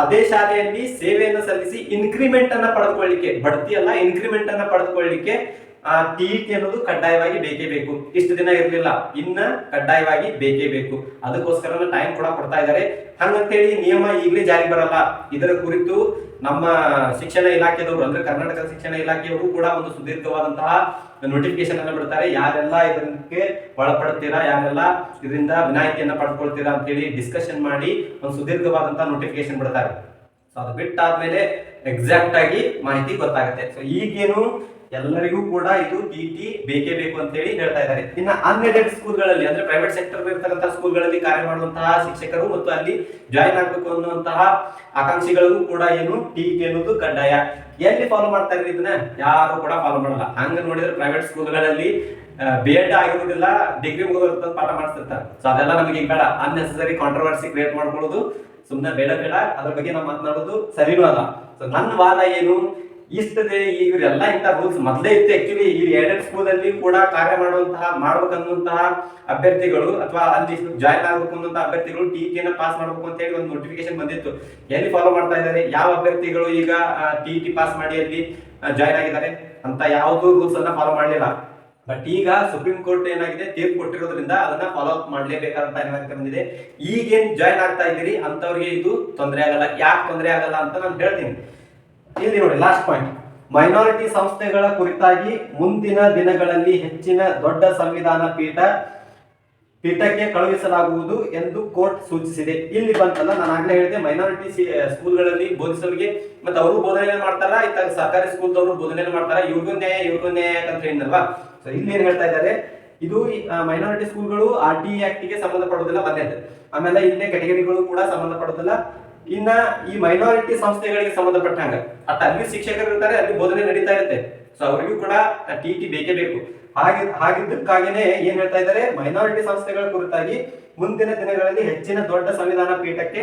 A: ಅದೇ ಶಾಲೆಯಲ್ಲಿ ಸೇವೆಯನ್ನು ಸಲ್ಲಿಸಿ ಇನ್ಕ್ರಿಮೆಂಟ್ ಅನ್ನ ಪಡೆದುಕೊಳ್ಳಿಕ್ಕೆ, ಬಡ್ತಿ ಅಲ್ಲ ಇನ್ಕ್ರಿಮೆಂಟ್ ಅನ್ನ ಪಡೆದುಕೊಳ್ಳಿಕ್ಕೆ ಟಿ ಟಿ ಅನ್ನೋದು ಕಡ್ಡಾಯವಾಗಿ ಬೇಕೇ ಬೇಕು. ಇಷ್ಟು ದಿನ ಇರಲಿಲ್ಲ, ಇನ್ನ ಕಡ್ಡಾಯವಾಗಿ ಬೇಕೇ ಬೇಕು. ಅದಕ್ಕೋಸ್ಕರ ಟೈಮ್ ಕೂಡ ಕೊಡ್ತಾ ಇದ್ದಾರೆ. ಹಂಗಂತೇಳಿ ನಿಯಮ ಈಗಲೇ ಜಾರಿ ಬರಲ್ಲ. ಇದರ ಕುರಿತು ನಮ್ಮ ಶಿಕ್ಷಣ ಇಲಾಖೆಯವರು ಅಂದ್ರೆ ಕರ್ನಾಟಕ ಶಿಕ್ಷಣ ಇಲಾಖೆಯವರು ಕೂಡ ಒಂದು ಸುದೀರ್ಘವಾದಂತಹ ನೋಟಿಫಿಕೇಶನ್ ಅನ್ನು ಬಿಡ್ತಾರೆ. ಯಾರೆಲ್ಲ ಇದಕ್ಕೆ ಒಳಪಡ್ತೀರಾ ಯಾರೆಲ್ಲ ಇದರಿಂದ ವಿನಾಯಿತಿಯನ್ನ ಪಡ್ಕೊಳ್ತೀರಾ ಅಂತೇಳಿ ಡಿಸ್ಕಷನ್ ಮಾಡಿ ಒಂದು ಸುದೀರ್ಘವಾದಂತಹ ನೋಟಿಫಿಕೇಶನ್ ಬಿಡ್ತಾರೆ. ಸೊ ಅದು ಬಿಟ್ಟಾದ್ಮೇಲೆ ಎಕ್ಸಾಕ್ಟ್ ಆಗಿ ಮಾಹಿತಿ ಗೊತ್ತಾಗುತ್ತೆ. ಸೊ ಈಗೇನು ಎಲ್ಲರಿಗೂ ಕೂಡ ಇದು ಟಿಟಿ ಬೇಕೇ ಬೇಕು ಅಂತ ಹೇಳಿ ಹೇಳ್ತಾ ಇದ್ದಾರೆ. ಇನ್ನು ಅನ್ಎಡೆಡ್ ಸ್ಕೂಲ್ಗಳಲ್ಲಿ ಅಂದ್ರೆ ಪ್ರೈವೇಟ್ ಸೆಕ್ಟರ್ ಇರ್ತಕ್ಕಂತಹ ಸ್ಕೂಲ್ಗಳಲ್ಲಿ ಕಾರ್ಯ ಮಾಡುವಂತಹ ಶಿಕ್ಷಕರು ಮತ್ತು ಅಲ್ಲಿ ಜಾಯಿನ್ ಆಗಬೇಕು ಅನ್ನುವಂತಹ ಆಕಾಂಕ್ಷಿಗಳಿಗೂ ಕೂಡ ಏನು ಟಿ ಟಿ ಅನ್ನೋದು ಕಡ್ಡಾಯ. ಎಲ್ಲಿ ಫಾಲೋ ಮಾಡ್ತಾ ಇದನ್ನ? ಯಾರು ಕೂಡ ಫಾಲೋ ಮಾಡಲ್ಲ. ಹಂಗ ನೋಡಿದ್ರೆ ಪ್ರೈವೇಟ್ ಸ್ಕೂಲ್ಗಳಲ್ಲಿ ಬಿ ಎಡ್ ಆಗಿರುವುದಿಲ್ಲ ಡಿಗ್ರಿ ಮುಗಿದ ಪಾಠ ಮಾಡಿಸ್ತಿರ್ತಾರೆ ಸೊ ಅದೆಲ್ಲ ನಮಗೆ ಬೇಡ. ಅನ್ನೆಸರಿ ಕಾಂಟ್ರವರ್ಸಿ ಕ್ರಿಯೇಟ್ ಮಾಡ್ಕೊಳ್ಳೋದು ಸುಮ್ಮನೆ ಬೇಡ ಬೇಡ. ಅದ್ರ ಬಗ್ಗೆ ನಾವು ಮಾತನಾಡೋದು ಸರಿನೂ ಅಲ್ಲ. ಸೊ ನನ್ನ ವಾದ ಏನು? ಇಷ್ಟದೆ ಇವರೆಲ್ಲ ಇಂಥ ರೂಲ್ಸ್ ಮೊದಲೇ ಇತ್ತು ಆಕ್ಚುಲಿ ಈ ಏಡೆಡ್ ಸ್ಕೂಲ್ ಅಲ್ಲಿ ಕೂಡ ಕಾರ್ಯ ಮಾಡುವಂತಹ, ಮಾಡ್ಬೇಕನ್ನುವಂತಹ ಅಭ್ಯರ್ಥಿಗಳು ಅಥವಾ ಅಲ್ಲಿ ಜಾಯ್ನ್ ಆಗಬೇಕು ಅನ್ನುವಂತಹ ಅಭ್ಯರ್ಥಿಗಳು ಟಿ ಟಿ ಪಾಸ್ ಮಾಡಬೇಕು ಅಂತ ಹೇಳಿ ಒಂದು ನೋಟಿಫಿಕೇಶನ್ ಬಂದಿತ್ತು. ಎಲ್ಲಿ ಫಾಲೋ ಮಾಡ್ತಾ ಇದ್ದಾರೆ? ಯಾವ ಅಭ್ಯರ್ಥಿಗಳು ಈಗ ಟಿ ಟಿ ಪಾಸ್ ಮಾಡಿ ಅಲ್ಲಿ ಜಾಯ್ನ್ ಆಗಿದ್ದಾರೆ? ಅಂತ ಯಾವುದೂ ರೂಲ್ಸ್ ಅನ್ನ ಫಾಲೋ ಮಾಡಲಿಲ್ಲ. ಬಟ್ ಈಗ ಸುಪ್ರೀಂ ಕೋರ್ಟ್ ಏನಾಗಿದೆ? ತೀರ್ಪು ಕೊಟ್ಟಿರೋದ್ರಿಂದ ಅದನ್ನ ಫಾಲೋ ಅಪ್ ಮಾಡಲೇಬೇಕಾದಂತ ಅನಿವಾರ್ಯತೆ ಬಂದಿದೆ. ಈಗೇನ್ ಜಾಯ್ನ್ ಆಗ್ತಾ ಇದ್ದೀರಿ? ಅಂತವ್ರಿಗೆ ಇದು ತೊಂದರೆ ಆಗಲ್ಲ. ಯಾಕೆ ತೊಂದರೆ ಆಗಲ್ಲ ಅಂತ ನಾನು ಹೇಳ್ತೀನಿ. ಇಲ್ಲಿ ನೋಡಿ ಲಾಸ್ಟ್ ಪಾಯಿಂಟ್ ಮೈನಾರಿಟಿ ಸಂಸ್ಥೆಗಳ ಕುರಿತಾಗಿ ಮುಂದಿನ ದಿನಗಳಲ್ಲಿ ಹೆಚ್ಚಿನ ದೊಡ್ಡ ಸಂವಿಧಾನ ಪೀಠ ಪೀಠಕ್ಕೆ ಕಳುಹಿಸಲಾಗುವುದು ಎಂದು ಕೋರ್ಟ್ ಸೂಚಿಸಿದೆ. ಇಲ್ಲಿ ಬಂತಲ್ಲ, ನಾನು ಆಗ್ಲೇ ಹೇಳಿದೆ ಮೈನಾರಿಟಿ ಸ್ಕೂಲ್ಗಳಲ್ಲಿ ಬೋಧಿಸೋರಿಗೆ ಮತ್ತೆ ಅವರು ಬೋಧನೆ ಮಾಡ್ತಾರ, ಇತ್ತ ಸರ್ಕಾರಿ ಸ್ಕೂಲ್ದವರು ಬೋಧನೆ ಮಾಡ್ತಾರ ಇವ್ರಿಗೂ ನ್ಯಾಯ ಇವ್ರಿಗೂ ನ್ಯಾಯ ಅಂತ ಹೇಳಿದ್ನಲ್ವಾ? ಸೊ ಇಲ್ಲಿ ಏನ್ ಹೇಳ್ತಾ ಇದ್ದಾರೆ, ಇದು ಮೈನಾರಿಟಿ ಸ್ಕೂಲ್ಗಳು ಆರ್ ಟಿ ಆಕ್ಟ್ಗೆ ಸಂಬಂಧಪಡೋದಿಲ್ಲ ಬಂದೈತೆ ಆಮೇಲೆ ಇಲ್ಲೇ ಕೆಟಗರಿಗಳು ಕೂಡ ಸಂಬಂಧಪಡೋದಿಲ್ಲ ಇನ್ನ ಈ ಮೈನಾರಿಟಿ ಸಂಸ್ಥೆಗಳಿಗೆ ಸಂಬಂಧಪಟ್ಟಂಗ. ಅತ್ತ ಅಲ್ಲಿ ಶಿಕ್ಷಕರು ಇರ್ತಾರೆ, ಅಲ್ಲಿ ಬೋಧನೆ ನಡೀತಾ ಇರುತ್ತೆ. ಸೊ ಅವರಿಗೂ ಕೂಡ ಟಿ ಟಿ ಬೇಕೇ ಬೇಕು. ಹಾಗೆ, ಹಾಗಿದ್ದಕ್ಕಾಗಿನೇ ಏನ್ ಹೇಳ್ತಾ ಇದ್ದಾರೆ? ಮೈನಾರಿಟಿ ಸಂಸ್ಥೆಗಳ ಕುರಿತಾಗಿ ಮುಂದಿನ ದಿನಗಳಲ್ಲಿ ಹೆಚ್ಚಿನ ದೊಡ್ಡ ಸಂವಿಧಾನ ಪೀಠಕ್ಕೆ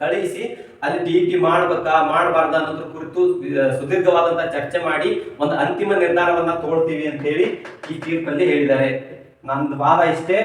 A: ಕಳುಹಿಸಿ ಅಲ್ಲಿ ಟಿ ಟಿ ಮಾಡ್ಬೇಕಾ, ಮಾಡಬಾರ್ದ ಅನ್ನೋದ್ರ ಕುರಿತು ಸುದೀರ್ಘವಾದಂತ ಸುದೀರ್ಘವಾದಂತಹ ಚರ್ಚೆ ಮಾಡಿ ಒಂದು ಅಂತಿಮ ನಿರ್ಧಾರವನ್ನ ತಗೊಳ್ತೀವಿ ಅಂತ ಹೇಳಿ ಈ ತೀರ್ಪಲ್ಲಿ ಹೇಳಿದ್ದಾರೆ. ನಂದು ವಾದ ಇಷ್ಟೇ.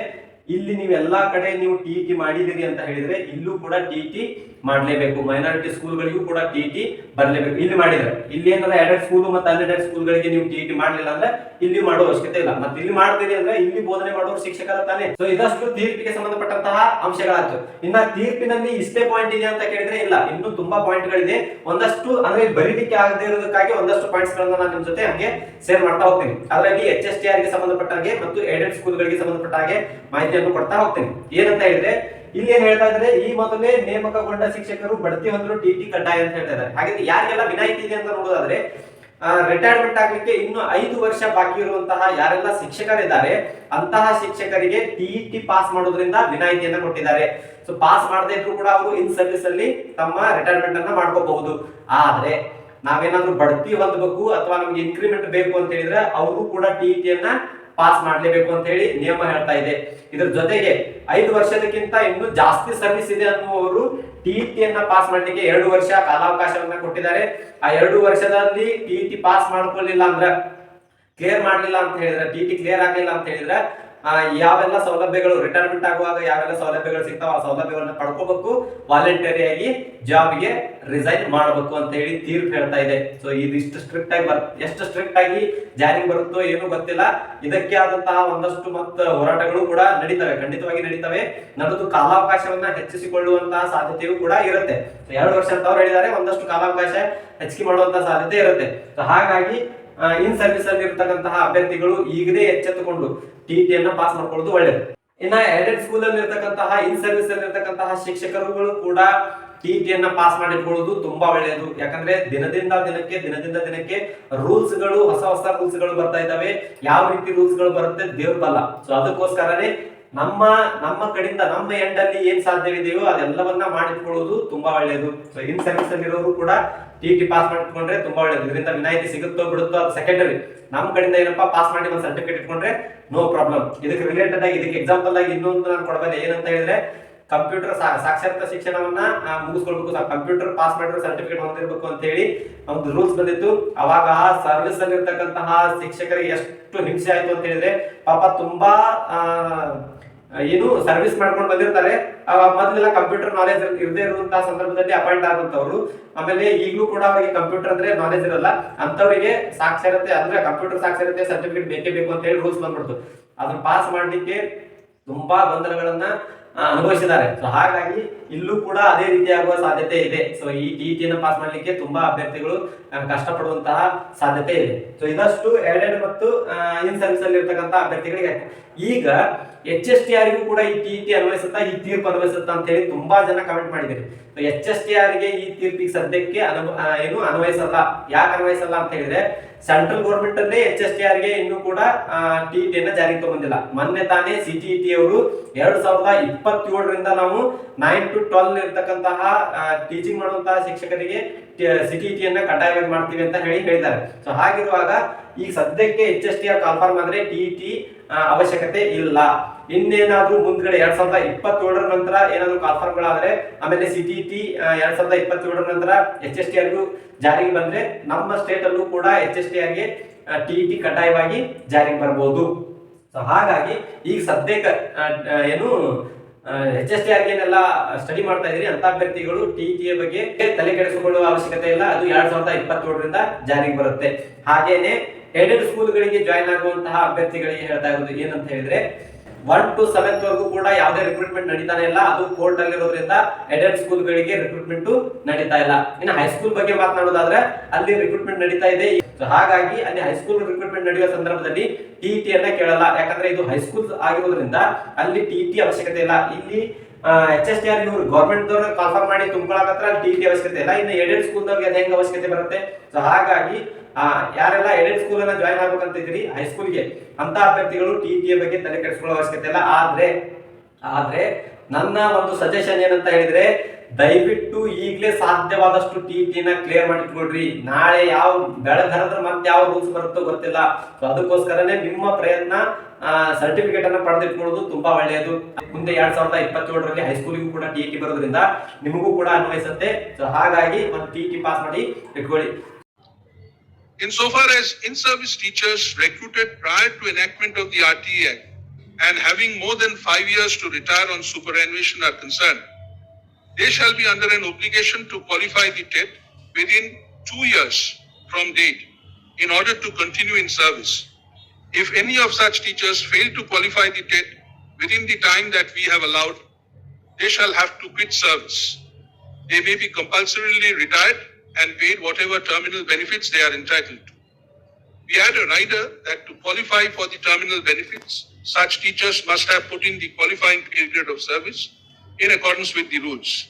A: ಇಲ್ಲಿ ನೀವು ಎಲ್ಲಾ ಕಡೆ ನೀವು ಟಿ ಟಿ ಮಾಡಿದಿರಿ ಅಂತ ಹೇಳಿದ್ರೆ ಇಲ್ಲೂ ಕೂಡ ಟಿ ಟಿ ಮಾಡ್ಲೇಬೇಕು. ಮೈನಾರಿಟಿ ಸ್ಕೂಲ್ಗಳಿಗೂ ಕೂಡ ಟಿ ಟಿ ಬರಲೇಬೇಕು. ಇಲ್ಲಿ ಮಾಡಿದ್ರೆ. ಇಲ್ಲಿ ಏನಾದ್ರೆ ಎರಡೆಡ್ ಸ್ಕೂಲ್ ಮತ್ತೆ ಅನ್ಎಡೆಡ್ ಸ್ಕೂಲ್ಗಳಿಗೆ ನೀವು ಟಿ ಟಿ ಮಾಡಲಿಲ್ಲ ಅಂದ್ರೆ ಇಲ್ಲಿ ಮಾಡೋ ಅವಶ್ಯಕತೆ ಇಲ್ಲ. ಮತ್ತೆ ಇಲ್ಲಿ ಮಾಡ್ತೀರಿ ಅಂದ್ರೆ ಇಲ್ಲಿ ಬೋಧನೆ ಮಾಡೋರು ಶಿಕ್ಷಕರ ತಾನೇ. ಸೊ ಇದಷ್ಟು ತೀರ್ಪಿಗೆ ಸಂಬಂಧಪಟ್ಟಂತಹ ಅಂಶಗಳಾಯ್ತು. ಇನ್ನ ತೀರ್ಪಿನಲ್ಲಿ ಇಷ್ಟೇ ಪಾಯಿಂಟ್ ಇದೆ ಅಂತ ಕೇಳಿದ್ರೆ ಇಲ್ಲ. ಇನ್ನೂ ತುಂಬಾ ಪಾಯಿಂಟ್ಗಳಿದೆ ಒಂದಷ್ಟು ಅಂದ್ರೆ ಬರೀಲಿಕ್ಕೆ ಆಗದೆ ಇರೋದಕ್ಕಾಗಿ ಒಂದಷ್ಟು ಪಾಯಿಂಟ್ಸ್ ಗಳನ್ನ ನಾನು ನಿಮ್ ಜೊತೆ ಹಂಗೆ ಶೇರ್ ಮಾಡ್ತಾ ಹೋಗ್ತೀನಿ. ಅದರಲ್ಲಿ ಎಚ್ ಎಸ್ ಟಿ ಆರ್ಗೆ ಸಂಬಂಧಪಟ್ಟ ಹಾಗೆ ಮತ್ತು ಏಡೆಡ್ ಸ್ಕೂಲ್ಗಳಿಗೆ ಸಂಬಂಧಪಟ್ಟ ಹಾಗೆ ಮಾಹಿತಿಯನ್ನು ಕೊಡ್ತಾ ಹೋಗ್ತೀನಿ. ಏನಂತ ಹೇಳಿದ್ರೆ ಇಲ್ಲಿ ಏನ್ ಹೇಳ್ತಾ ಇದ್ದಾರೆ? ಈ ಮೊದಲೇ ನೇಮಕಗೊಂಡ ಶಿಕ್ಷಕರು ಬಡ್ತಿ ಹೊಂದಲು ಟಿ ಟಿ ಕಡ್ಡಾಯ ಅಂತ ಹೇಳ್ತಾ ಇದ್ದಾರೆ. ಹಾಗೆ ಯಾರಿಗೆಲ್ಲ ವಿನಾಯಿತಿ ಇದೆ ಅಂತ ನೋಡೋದಾದ್ರೆ ರಿಟೈರ್ಮೆಂಟ್ ಆಗ್ಲಿಕ್ಕೆ ಇನ್ನು ಐದು ವರ್ಷ ಬಾಕಿ ಇರುವಂತಹ ಯಾರೆಲ್ಲ ಶಿಕ್ಷಕರಿದ್ದಾರೆ, ಅಂತಹ ಶಿಕ್ಷಕರಿಗೆ ಟಿ ಟಿ ಪಾಸ್ ಮಾಡೋದ್ರಿಂದ ವಿನಾಯಿತಿಯನ್ನ ಕೊಟ್ಟಿದ್ದಾರೆ. ಸೊ ಪಾಸ್ ಮಾಡದೇ ಇದ್ರು ಕೂಡ ಅವರು ಇನ್ ಸರ್ವಿಸ್ ಅಲ್ಲಿ ತಮ್ಮ ರಿಟೈರ್ಮೆಂಟ್ ಅನ್ನ ಮಾಡ್ಕೋಬಹುದು. ಆದ್ರೆ, ನಾವೇನಾದ್ರೂ ಬಡ್ತಿ ಹೊಂದಬೇಕು ಅಥವಾ ನಮ್ಗೆ ಇನ್ಕ್ರಿಮೆಂಟ್ ಬೇಕು ಅಂತ ಹೇಳಿದ್ರೆ, ಅವರು ಕೂಡ ಟಿ ಟಿಯನ್ನ ಪಾಸ್ ಮಾಡ್ಲೇಬೇಕು ಅಂತ ಹೇಳಿ ನಿಯಮ ಹೇಳ್ತಾ ಇದೆ. ಇದ್ರ ಜೊತೆಗೆ ಐದು ವರ್ಷದಕ್ಕಿಂತ ಇನ್ನು ಜಾಸ್ತಿ ಸರ್ವಿಸ್ ಇದೆ ಅನ್ನುವರು ಟಿ ಟಿಯನ್ನ ಪಾಸ್ ಮಾಡ್ಲಿಕ್ಕೆ ಎರಡು ವರ್ಷ ಕಾಲಾವಕಾಶವನ್ನ ಕೊಟ್ಟಿದ್ದಾರೆ. ಆ ಎರಡು ವರ್ಷದಲ್ಲಿ ಟಿ ಟಿ ಪಾಸ್ ಮಾಡ್ಕೊಳ್ಳಿಲ್ಲ ಅಂದ್ರ ಕ್ಲಿಯರ್ ಮಾಡ್ಲಿಲ್ಲ ಅಂತ ಹೇಳಿದ್ರೆ ಟಿಇಟಿ ಕ್ಲಿಯರ್ ಆಗಲಿಲ್ಲ ಅಂತ ಹೇಳಿದ್ರೆ ಯಾವೆಲ್ಲ ಸೌಲಭ್ಯಗಳು ರಿಟೈರ್ಮೆಂಟ್ ಆಗುವಾಗ ಯಾವೆಲ್ಲ ಸೌಲಭ್ಯಗಳು ಸಿಗ್ತಾವ ಆ ಸೌಲಭ್ಯಗಳನ್ನ ಪಡ್ಕೋಬೇಕು. ವಾಲಂಟರಿ ಆಗಿ ಜಾಬ್ಗೆ ರಿಸೈನ್ ಮಾಡಬೇಕು ಅಂತ ಹೇಳಿ ತೀರ್ಪು ಹೇಳ್ತಾ ಇದೆ. ಸೊ ಇದು ಇಷ್ಟು ಸ್ಟ್ರಿಕ್ಟ್ ಆಗಿ ಬರ್, ಎಷ್ಟು ಸ್ಟ್ರಿಕ್ಟ್ ಆಗಿ ಜಾರಿಗೆ ಬರುತ್ತೋ ಏನು ಗೊತ್ತಿಲ್ಲ. ಇದಕ್ಕೆ ಆದಂತಹ ಒಂದಷ್ಟು ಮತ್ತ ಹೋರಾಟಗಳು ಕೂಡ ನಡೀತವೆ. ಖಂಡಿತವಾಗಿ ನಡೀತವೆ. ನಡೆದು ಕಾಲಾವಕಾಶವನ್ನ ಹೆಚ್ಚಿಸಿಕೊಳ್ಳುವಂತಹ ಸಾಧ್ಯತೆಯೂ ಕೂಡ ಇರುತ್ತೆ. ಎರಡು ವರ್ಷ ಅಂತ ಅವ್ರು ಹೇಳಿದ್ದಾರೆ, ಒಂದಷ್ಟು ಕಾಲಾವಕಾಶ ಹೆಚ್ಚಿಗೆ ಮಾಡುವಂತಹ ಸಾಧ್ಯತೆ ಇರುತ್ತೆ. ಹಾಗಾಗಿ ಇನ್ ಸರ್ವಿಸ್ ಅಲ್ಲಿ ಇರತಕ್ಕಂತಹ ಅಭ್ಯರ್ಥಿಗಳು ಈಗಲೇ ಎಚ್ಚೆತ್ತುಕೊಂಡು ಟಿ ಟಿಯನ್ನ ಪಾಸ್ ಮಾಡ್ಕೊಳ್ಳೋದು ಒಳ್ಳೇದು. ಇನ್ನ ಎಡೆಡ್ ಸ್ಕೂಲ್ ಅಲ್ಲಿ ಇರತಕ್ಕಂತಹ ಇನ್ ಸರ್ವಿಸ್ ಅಲ್ಲಿ ಇರತಕ್ಕಂತಹ ಶಿಕ್ಷಕರುಗಳು ಕೂಡ ಟಿ ಟಿಯನ್ನ ಪಾಸ್ ಮಾಡಿಟ್ಕೊಳ್ಳೋದು ತುಂಬಾ ಒಳ್ಳೆಯದು ಯಾಕಂದ್ರೆ ದಿನದಿಂದ ದಿನಕ್ಕೆ ದಿನದಿಂದ ದಿನಕ್ಕೆ ರೂಲ್ಸ್ಗಳು, ಹೊಸ ಹೊಸ ರೂಲ್ಸ್ಗಳು ಬರ್ತಾ ಇದಾವೆ ಯಾವ ರೀತಿ ರೂಲ್ಸ್ಗಳು ಬರುತ್ತೆ ದೇವ್ರ ಬಲ್ಲ. ಸೊ ಅದಕ್ಕೋಸ್ಕರನೇ ನಮ್ಮ ನಮ್ಮ ಕಡೆಯಿಂದ, ನಮ್ಮ ಎಂಡ್ ಅಲ್ಲಿ ಏನ್ ಸಾಧ್ಯವಿದೆಯೋ ಅದೆಲ್ಲವನ್ನ ಮಾಡಿಟ್ಕೊಳ್ಳೋದು ತುಂಬಾ ಒಳ್ಳೆಯದು ಸೊ ಇನ್ ಸರ್ವಿಸ್ ಅಲ್ಲಿರೋರು ಕೂಡ ಟಿ ಟಿ ಪಾಸ್ ಮಾಡಿಟ್ಕೊಂಡ್ರೆ ತುಂಬಾ ಒಳ್ಳೇದು. ಇದರಿಂದ ವಿನಾಯಿತಿ ಸಿಗುತ್ತೋ ಬಿಡುತ್ತೋ ಅದು ಸೆಕೆಂಡರಿ ನಮ್ಮ ಕಡೆಯಿಂದ ಏನಪ್ಪ ಪಾಸ್ ಮಾಡಿ ಒಂದು ಸರ್ಟಿಫಿಕೇಟ್ ಇಟ್ಕೊಂಡ್ರೆ ನೋ ಪ್ರಾಬ್ಲಮ್ ಇದಕ್ಕೆ ರಿಲೇಟೆಡ್ ಆಗಿ, ಇದಕ್ಕೆ ಎಕ್ಸಾಂಪಲ್ ಆಗಿ ಇನ್ನೊಂದು ನಾನು ಕೊಡಬಲ್ಲೆ ಏನಂತ ಹೇಳಿದ್ರೆ ಕಂಪ್ಯೂಟರ್ ಸಾಕ್ಷರತಾ ಶಿಕ್ಷಣವನ್ನ ಮುಗಿಸ್ಕೊಳ್ಬೇಕು. ಕಂಪ್ಯೂಟರ್ ಪಾಸ್ ಮಾಡಿರೋ ಸರ್ಟಿಫಿಕೇಟ್ ಹೊಂದಿರಬೇಕು ಅಂತ ಹೇಳಿ ಒಂದು ರೂಲ್ಸ್ ಬಂದಿತ್ತು. ಅವಾಗ ಸರ್ವಿಸ್ ಅಲ್ಲಿ ಇರ್ತಕ್ಕಂತಹ ಶಿಕ್ಷಕರಿಗೆ ಎಷ್ಟು ಹಿಂಸೆ ಆಯ್ತು ಅಂತ ಹೇಳಿದ್ರೆ, ಪಾಪ ತುಂಬಾ ಏನು ಸರ್ವಿಸ್ ಮಾಡ್ಕೊಂಡು ಬಂದಿರ್ತಾರೆ. ಮೊದಲೆಲ್ಲ ಕಂಪ್ಯೂಟರ್ ನಾಲೆಜ್ ಇರದೇ ಇರುವಂತಹ ಸಂದರ್ಭದಲ್ಲಿ ಅಪಾಯಿಂಟ್ ಆದಂತವ್ರು ಆಮೇಲೆ ಈಗಲೂ ಕೂಡ ಅವರಿಗೆ ಕಂಪ್ಯೂಟರ್ ಅಂದ್ರೆ ನಾಲೆಜ್ ಇರಲ್ಲ. ಅಂತವರಿಗೆ ಸಾಕ್ಷರತೆ ಅಂದ್ರೆ ಕಂಪ್ಯೂಟರ್ ಸಾಕ್ಷರತೆ ಸರ್ಟಿಫಿಕೇಟ್ ಬೇಕೇ ಬೇಕು ಅಂತ ಹೇಳಿ ರೂಲ್ಸ್ ಬಂದ್ಬಿಡ್ತು. ಅದನ್ನ ಪಾಸ್ ಮಾಡ್ಲಿಕ್ಕೆ ತುಂಬಾ ಗೊಂದಲಗಳನ್ನ ಅನುಭವಿಸಿದ್ದಾರೆ. ಸೊ ಹಾಗಾಗಿ ಇಲ್ಲೂ ಕೂಡ ಅದೇ ರೀತಿ ಆಗುವ ಸಾಧ್ಯತೆ ಇದೆ. ಸೊ ಈ ಟಿ ಟಿಯನ್ನು ಪಾಸ್ ಮಾಡ್ಲಿಕ್ಕೆ ತುಂಬಾ ಅಭ್ಯರ್ಥಿಗಳು ಕಷ್ಟಪಡುವಂತಹ ಸಾಧ್ಯತೆ ಇದೆ. ಸೊ ಇದಷ್ಟು ಎರಡೆರಡು ಮತ್ತು ಇನ್ ಸರ್ವಿಸ್ ಅಲ್ಲಿ ಇರ್ತಕ್ಕಂಥ ಅಭ್ಯರ್ಥಿಗಳಿಗೆ ಈಗ ಎಚ್ ಎಸ್ ಟಿ ಆರ್ಗೂ ಕೂಡ ಈ ಟಿ ಟಿ ಅನ್ವಯಿಸುತ್ತಾ, ಈ ತೀರ್ಪು ಅನ್ವಯಿಸುತ್ತಾ ಅಂತ ಹೇಳಿ ತುಂಬಾ ಜನ ಕಮೆಂಟ್ ಮಾಡಿದ್ದಾರೆ. ಎಚ್ ಎಸ್ ಟಿ ಆರ್ಗೆ ಈ ತೀರ್ಪಿಗೆ ಸದ್ಯಕ್ಕೆ ಅನು ಏನು ಅನ್ವಯಿಸಲ್ಲ. ಯಾಕೆ ಅನ್ವಯಿಸಲ್ಲ ಅಂತ ಹೇಳಿದ್ರೆ ಸೆಂಟ್ರಲ್ ಗೌರ್ಮೆಂಟ್ ಅಲ್ಲೇ ಎಚ್ ಎಸ್ ಟಿ ಆರ್ಗೆ ಇನ್ನು ಕೂಡ ಟಿ ಟಿ ಅನ್ನ ಜಾರಿಗೆ ತಗೊಂಡಿಲ್ಲ. ಮೊನ್ನೆ ತಾನೇ ಸಿ ಟಿ ಟಿ ಅವರು ಎರಡ್ ಸಾವಿರದ ಇಪ್ಪತ್ತೇಳರಿಂದ ನಾವು ನೈನ್ ಟು ಟ್ವೆಲ್ ಇರತಕ್ಕಂತಹ ಟೀಚಿಂಗ್ ಮಾಡುವಂತಹ ಶಿಕ್ಷಕರಿಗೆ ಸಿ ಟಿ ಟಿ ಅನ್ನ ಕಡ್ಡಾಯವಾಗಿ ಮಾಡ್ತೀವಿ ಅಂತ ಹೇಳಿ ಹೇಳಿದ್ದಾರೆ. ಸೊ ಹಾಗಿರುವಾಗ ಈಗ ಸದ್ಯಕ್ಕೆ ಎಚ್ ಎಸ್ ಟಿ ಆರ್ ಕಾಲ್ಫಾರ್ಮ್ ಆದ್ರೆ ಟಿ ಟಿ ಅವಶ್ಯಕತೆ ಇಲ್ಲ. ಇನ್ನೇನಾದ್ರೂ ಮುಂದ್ಗಡೆ ಎರಡ್ ಸಾವಿರದ ಇಪ್ಪತ್ತೇಳರ ನಂತರ ಏನಾದ್ರು ಕಾಲ್ಫಾರ್ಮ್ಗಳಾದ್ರೆ ಆಮೇಲೆ ಸಿ ಟಿ ಟಿ ಎರಡ್ ಸಾವಿರದ ಇಪ್ಪತ್ತೇಳರ ನಂತರ ಎಚ್ ಎಸ್ ಟಿ ಆರ್ಗೂ ಜಾರಿಗೆ ಬಂದ್ರೆ ನಮ್ಮ ಸ್ಟೇಟ್ ಅಲ್ಲೂ ಕೂಡ ಎಚ್ ಎಸ್ ಟಿ ಆರ್ಗೆ ಟಿ ಟಿ ಕಡ್ಡಾಯವಾಗಿ ಜಾರಿಗೆ ಬರಬಹುದು ಸೊ ಹಾಗಾಗಿ ಈಗ ಸದ್ಯಕ್ಕೆ ಏನು ಎಚ್ ಎಸ್ ಟಿ ಆರ್ ಏನೆಲ್ಲ ಸ್ಟಡಿ ಮಾಡ್ತಾ ಇದ್ರಿ ಅಂತ ಅಭ್ಯರ್ಥಿಗಳು ಟಿ ಟಿ ಬಗ್ಗೆ ತಲೆ ಕೆಡಿಸಿಕೊಳ್ಳುವ ಅವಶ್ಯಕತೆ ಇಲ್ಲ. ಅದು ಎರಡ್ ಸಾವಿರದ ಇಪ್ಪತ್ತೇಳರಿಂದ ಜಾರಿಗೆ ಬರುತ್ತೆ. ಹಾಗೇನೆ ಏಡೆಡ್ ಸ್ಕೂಲ್ಗಳಿಗೆ ಜಾಯ್ನ್ ಆಗುವಂತಹ ಅಭ್ಯರ್ಥಿಗಳಿಗೆ ಹೇಳ್ತಾ ಇರೋದು ಏನಂತ ಹೇಳಿದ್ರೆ ಒನ್ ಟು ಸೆವೆಂತ್ ವರೆಗೂ ಕೂಡ ಯಾವುದೇ ರಿಕ್ರೂಟ್ಮೆಂಟ್ ನಡೀತಾನೆ ಇಲ್ಲ. ಅದು ಕೋರ್ಟ್ ಅಲ್ಲಿರೋದ್ರಿಂದ ಎಡೆಡ್ ಸ್ಕೂಲ್ಗಳಿಗೆ ರಿಕ್ರೂಟ್ಮೆಂಟ್ ನಡೀತಾ ಇಲ್ಲ. ಇನ್ನು ಹೈಸ್ಕೂಲ್ ಬಗ್ಗೆ ಮಾತನಾಡೋದಾದ್ರೆ, ಅಲ್ಲಿ ರಿಕ್ರೂಟ್ಮೆಂಟ್ ನಡೀತಾ ಇದೆ. ಹಾಗಾಗಿ ಅಲ್ಲಿ ಹೈಸ್ಕೂಲ್ ರಿಕ್ರೂಟ್ಮೆಂಟ್ ನಡೆಯುವ ಸಂದರ್ಭದಲ್ಲಿ ಟಿ ಟಿ ಅನ್ನ ಕೇಳಲ್ಲ. ಯಾಕಂದ್ರೆ ಇದು ಹೈಸ್ಕೂಲ್ ಆಗಿರೋದ್ರಿಂದ ಅಲ್ಲಿ ಟಿ ಟಿ ಅವಶ್ಯಕತೆ ಇಲ್ಲ. ಇಲ್ಲಿ ಎಚ್ ಎಸ್ ಟಿ ಆರ್ ಇವರು ಗೌರ್ಮೆಂಟ್ ದವರು ಕನ್ಫರ್ಮ್ ಮಾಡಿ ತುಂಬ್ಕೊಳಕತ್ರ ಟಿ ಟಿ ಅವಶ್ಯಕತೆ ಇಲ್ಲ. ಇನ್ನು ಎಡೆಡ್ ಸ್ಕೂಲ್ ದವ್ರಿಗೆ ಅದ್ ಹೆಂಗ್ ಅವಶ್ಯಕತೆ ಬರುತ್ತೆ? ಸೊ ಹಾಗಾಗಿ ಯಾರೆಲ್ಲ ಎಡೆಡ್ ಸ್ಕೂಲ್ ಅನ್ನ ಜಾಯ್ನ್ ಆಗ್ಬೇಕಂತ ಇದ್ರಿ ಹೈಸ್ಕೂಲ್ಗೆ ಅಂತ ಅಭ್ಯರ್ಥಿಗಳು ಟಿ ಟಿ ಬಗ್ಗೆ ತಲೆ ಕೆಡಿಸ್ಕೊಳ್ಳೋ ಅವಶ್ಯಕತೆ ಇಲ್ಲ. ಆದ್ರೆ ಆದ್ರೆ, ನನ್ನ ಒಂದು ಸಜೆಷನ್ ಏನಂತ ಹೇಳಿದ್ರೆ ದಯವಿಟ್ಟು ಈಗಲೇ ಸಾಧ್ಯವಾದಷ್ಟು ಟಿ ಟಿನ ಕ್ಲಿಯರ್ ಮಾಡಿಟ್ಕೊಡ್ರಿ ನಾಳೆ ಯಾವ ಬೆಳಗ್ಗೆ ಮತ್ತೆ ಯಾವ ರೂಲ್ಸ್ ಬರುತ್ತೋ ಗೊತ್ತಿಲ್ಲ. ಸೊ ಅದಕ್ಕೋಸ್ಕರನೇ ನಿಮ್ಮ ಪ್ರಯತ್ನ ಸರ್ಟಿಫಿಕೇಟ್ ಅನ್ನ ಪಡೆದಿಟ್ಕೊಳ್ಳೋದು ತುಂಬಾ ಒಳ್ಳೆಯದು. ಮುಂದೆ ಎರಡ್ ಸಾವಿರದ ಇಪ್ಪತ್ತೇಳರಲ್ಲಿ ಹೈಸ್ಕೂಲಿಗೂ ಕೂಡ ಟಿ ಟಿ ಬರೋದ್ರಿಂದ ನಿಮಗೂ ಕೂಡ ಅನ್ವಯಿಸುತ್ತೆ. ಸೊ ಹಾಗಾಗಿ ಒಂದು ಟಿ ಟಿ ಪಾಸ್ ಮಾಡಿ ಇಟ್ಕೊಳ್ಳಿ.
B: Insofar as in-service teachers recruited prior to enactment of the RTE Act and having more than years years to retire on superannuation are concerned, they shall be under an obligation to qualify the TET within two years from date in order to continue in service. If any of such teachers fail to qualify the TET within the time that we have allowed, they shall have to quit service. They may be compulsorily retired and paid whatever terminal benefits they are entitled to. We add a rider that to qualify for the terminal benefits, such teachers must have put in the qualifying period of service in accordance with the rules.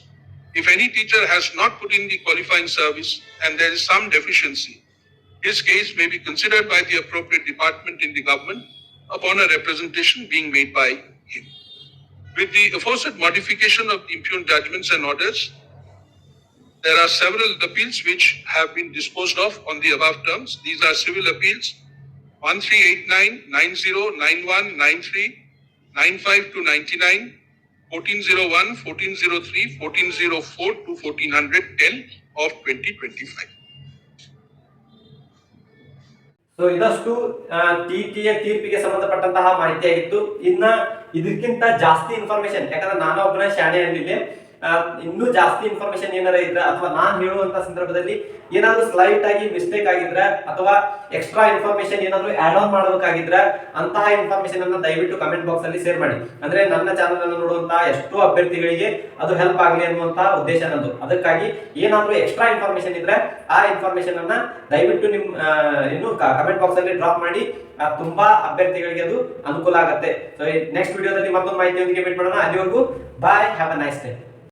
B: If any teacher has not put in the qualifying service and there is some deficiency, his case may be considered by the appropriate department in the government upon a representation being made by him. With the aforesaid modification of the impugned judgments and orders, there are several appeals which have been disposed of on the above terms. These are civil appeals 1389, 90, 91, 93, 95 to 99, 1401, 1403, 1404 to 1410 of 2025.
A: So ಇದಷ್ಟು ಟಿಟಿಯ ತೀರ್ಪಿಗೆ ಸಂಬಂಧಪಟ್ಟಂತಹ ಮಾಹಿತಿಯಾಗಿತ್ತು ಇನ್ನ ಇದಕ್ಕಿಂತ ಜಾಸ್ತಿ information ಯಾಕಂದ್ರೆ ನಾನು ಒಬ್ಬನ ಶಾಣೆ ಆ, ಇನ್ನೂ ಜಾಸ್ತಿ ಇನ್ಫಾರ್ಮೇಶನ್ ಏನಾರ ಇದ್ರೆ ಅಥವಾ ನಾನು ಹೇಳುವಂತ ಸಂದರ್ಭದಲ್ಲಿ ಏನಾದ್ರು ಸ್ಲೈಟ್ ಆಗಿ ಮಿಸ್ಟೇಕ್ ಆಗಿದ್ರೆ ಅಥವಾ ಎಕ್ಸ್ಟ್ರಾ ಇನ್ಫಾರ್ಮೇಶನ್ ಏನಾದ್ರು ಆಡ್ ಆನ್ ಮಾಡಬೇಕಾಗಿದ್ರೆ ಅಂತಹ ಇನ್ಫಾರ್ಮೇಶನ್ ಅನ್ನ ದಯವಿಟ್ಟು ಕಮೆಂಟ್ ಬಾಕ್ಸ್ ಅಲ್ಲಿ ಶೇರ್ ಮಾಡಿ. ಅಂದ್ರೆ ನನ್ನ ಚಾನಲ್ ಅನ್ನು ನೋಡುವಂತಹ ಎಷ್ಟೋ ಅಭ್ಯರ್ಥಿಗಳಿಗೆ ಅದು ಹೆಲ್ಪ್ ಆಗಲಿ ಅನ್ನುವಂತ ಉದ್ದೇಶ ನಂದು. ಅದಕ್ಕಾಗಿ ಏನಾದ್ರು ಎಕ್ಸ್ಟ್ರಾ ಇನ್ಫಾರ್ಮೇಶನ್ ಇದ್ರೆ ಆ ಇನ್ಫಾರ್ಮೇಶನ್ ಅನ್ನ ದಯವಿಟ್ಟು ನಿಮ್ ಇನ್ನು ಕಮೆಂಟ್ ಬಾಕ್ಸ್ ಅಲ್ಲಿ ಡ್ರಾಪ್ ಮಾಡಿ. ತುಂಬಾ ಅಭ್ಯರ್ಥಿಗಳಿಗೆ ಅದು ಅನುಕೂಲ ಆಗುತ್ತೆ. ಸೊ ನೆಕ್ಸ್ಟ್ ವಿಡಿಯೋದಲ್ಲಿ ಮತ್ತೊಂದು ಮಾಹಿತಿಯೊಂದಿಗೆ ಮೀಟ್ ಮಾಡೋಣ. ಅಲ್ಲಿವರೆಗೂ bye have a nice day